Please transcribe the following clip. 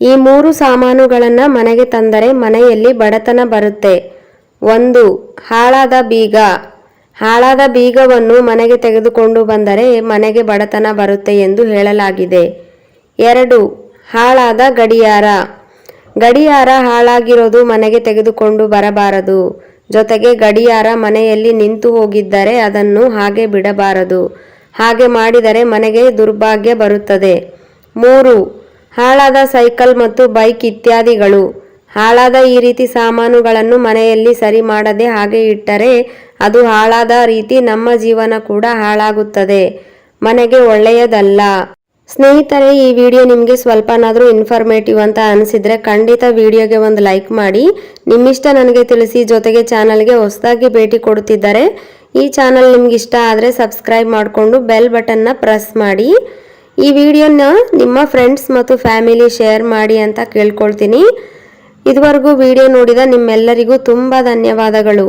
ಈ ಮೂರು ಸಾಮಾನುಗಳನ್ನು ಮನೆಗೆ ತಂದರೆ ಮನೆಯಲ್ಲಿ ಬಡತನ ಬರುತ್ತೆ. ಒಂದು, ಹಾಳಾದ ಬೀಗ. ಹಾಳಾದ ಬೀಗವನ್ನು ಮನೆಗೆ ತೆಗೆದುಕೊಂಡು ಬಂದರೆ ಮನೆಗೆ ಬಡತನ ಬರುತ್ತೆ ಎಂದು ಹೇಳಲಾಗಿದೆ. ಎರಡು, ಹಾಳಾದ ಗಡಿಯಾರ. ಗಡಿಯಾರ ಹಾಳಾಗಿರೋದು ಮನೆಗೆ ತೆಗೆದುಕೊಂಡು ಬರಬಾರದು. ಜೊತೆಗೆ ಗಡಿಯಾರ ಮನೆಯಲ್ಲಿ ನಿಂತು ಹೋಗಿದ್ದರೆ ಅದನ್ನು ಹಾಗೆ ಬಿಡಬಾರದು. ಹಾಗೆ ಮಾಡಿದರೆ ಮನೆಗೆ ದುರ್ಭಾಗ್ಯ ಬರುತ್ತದೆ. ಮೂರು ಹಾಳಾದ ಸೈಕಲ್ ಮತ್ತು ಬೈಕ್ ಇತ್ಯಾದಿಗಳು. ಹಾಳಾದ ಈ ರೀತಿ ಸಾಮಾನುಗಳನ್ನು ಮನೆಯಲ್ಲಿ ಸರಿ ಮಾಡದೆ ಹಾಗೆ ಇಟ್ಟರೆ ಅದು ಹಾಳಾದ ರೀತಿ ನಮ್ಮ ಜೀವನ ಕೂಡ ಹಾಳಾಗುತ್ತದೆ. ಮನೆಗೆ ಒಳ್ಳೆಯದಲ್ಲ. ಸ್ನೇಹಿತರೆ, ಈ ವಿಡಿಯೋ ನಿಮಗೆ ಸ್ವಲ್ಪನಾದರೂ ಇನ್ಫಾರ್ಮೇಟಿವ್ ಅಂತ ಅನಿಸಿದರೆ ಖಂಡಿತ ವಿಡಿಯೋಗೆ ಒಂದು ಲೈಕ್ ಮಾಡಿ. ನಿಮ್ಮಿಷ್ಟ ನನಗೆ ತಿಳಿಸಿ ಜೊತೆಗೆ ಚಾನಲ್ಗೆ ಹೊಸದಾಗಿ ಭೇಟಿ ಕೊಡುತ್ತಿದ್ದಾರೆ ಈ ಚಾನಲ್ ನಿಮ್ಗೆ ಇಷ್ಟ ಆದರೆ ಸಬ್ಸ್ಕ್ರೈಬ್ ಮಾಡಿಕೊಂಡು ಬೆಲ್ ಬಟನ್ನ ಪ್ರೆಸ್ ಮಾಡಿ. ಈ ವಿಡಿಯೋನ ನಿಮ್ಮ ಫ್ರೆಂಡ್ಸ್ ಮತ್ತು ಫ್ಯಾಮಿಲಿ ಶೇರ್ ಮಾಡಿ ಅಂತ ಕೇಳ್ಕೊಳ್ತೀನಿ. ಇದುವರೆಗೂ ವಿಡಿಯೋ ನೋಡಿದ ನಿಮ್ಮೆಲ್ಲರಿಗೂ ತುಂಬ ಧನ್ಯವಾದಗಳು.